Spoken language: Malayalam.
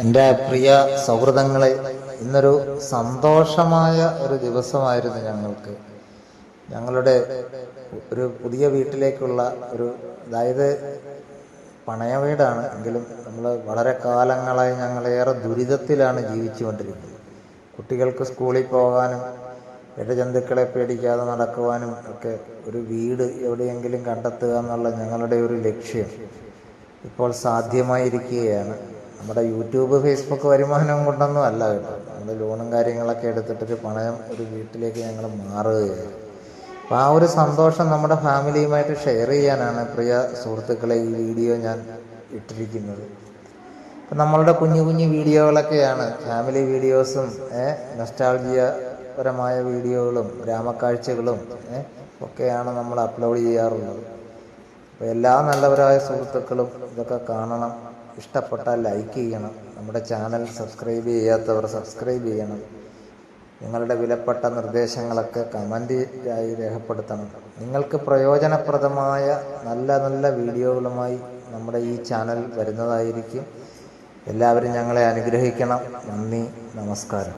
എന്റെ പ്രിയ സൗഹൃദങ്ങളെ ഇന്നൊരു സന്തോഷമായ ഒരു ദിവസമായിരുന്നു ഞങ്ങൾക്ക്. ഞങ്ങളുടെ ഒരു പുതിയ വീട്ടിലേക്കുള്ള ഒരു അതായത് പണയ വീടാണ് എങ്കിലും നമ്മൾ വളരെ കാലങ്ങളായി ഞങ്ങളേറെ ദുരിതത്തിലാണ് ജീവിച്ചുകൊണ്ടിരിക്കുന്നത് കുട്ടികൾക്ക് സ്കൂളിൽ പോകാനും ഇടജന്തുക്കളെ പേടിക്കാതെ നടക്കുവാനും ഒക്കെ ഒരു വീട് എവിടെയെങ്കിലും കണ്ടെത്തുക എന്നുള്ള ഞങ്ങളുടെ ഒരു ലക്ഷ്യം ഇപ്പോൾ സാധ്യമായിരിക്കുകയാണ്. നമ്മുടെ യൂട്യൂബ് ഫേസ്ബുക്ക് വരുമാനം കൊണ്ടൊന്നും അല്ല കേട്ടോ. നമ്മൾ ലോണും കാര്യങ്ങളൊക്കെ എടുത്തിട്ടൊരു പണയം ഒരു വീട്ടിലേക്ക് ഞങ്ങൾ മാറുകയാണ്. അപ്പോൾ ആ ഒരു സന്തോഷം നമ്മുടെ ഫാമിലിയുമായിട്ട് ഷെയർ ചെയ്യാനാണ് പ്രിയ സുഹൃത്തുക്കളെ ഈ വീഡിയോ ഞാൻ ഇട്ടിരിക്കുന്നത്. ഇപ്പം നമ്മളുടെ കുഞ്ഞു കുഞ്ഞു വീഡിയോകളൊക്കെയാണ് ഫാമിലി വീഡിയോസും നൊസ്റ്റാൾജിയ പരമായ വീഡിയോകളും ഗ്രാമക്കാഴ്ചകളും ഒക്കെയാണ് നമ്മൾ അപ്ലോഡ് ചെയ്യാറുള്ളത്. അപ്പോൾ എല്ലാ നല്ലവരായ സുഹൃത്തുക്കളും ഇതൊക്കെ കാണണം. ഇഷ്ടപ്പെട്ടാൽ ലൈക്ക് ചെയ്യണം. നമ്മുടെ ചാനൽ സബ്സ്ക്രൈബ് ചെയ്യാത്തവർ സബ്സ്ക്രൈബ് ചെയ്യണം. നിങ്ങളുടെ വിലപ്പെട്ട നിർദ്ദേശങ്ങളൊക്കെ കമന്റായി രേഖപ്പെടുത്തണം. നിങ്ങൾക്ക് പ്രയോജനപ്രദമായ നല്ല നല്ല വീഡിയോകളുമായി നമ്മുടെ ഈ ചാനൽ വരുന്നതായിരിക്കും. എല്ലാവരും ഞങ്ങളെ അനുഗ്രഹിക്കണം. നന്ദി. നമസ്കാരം.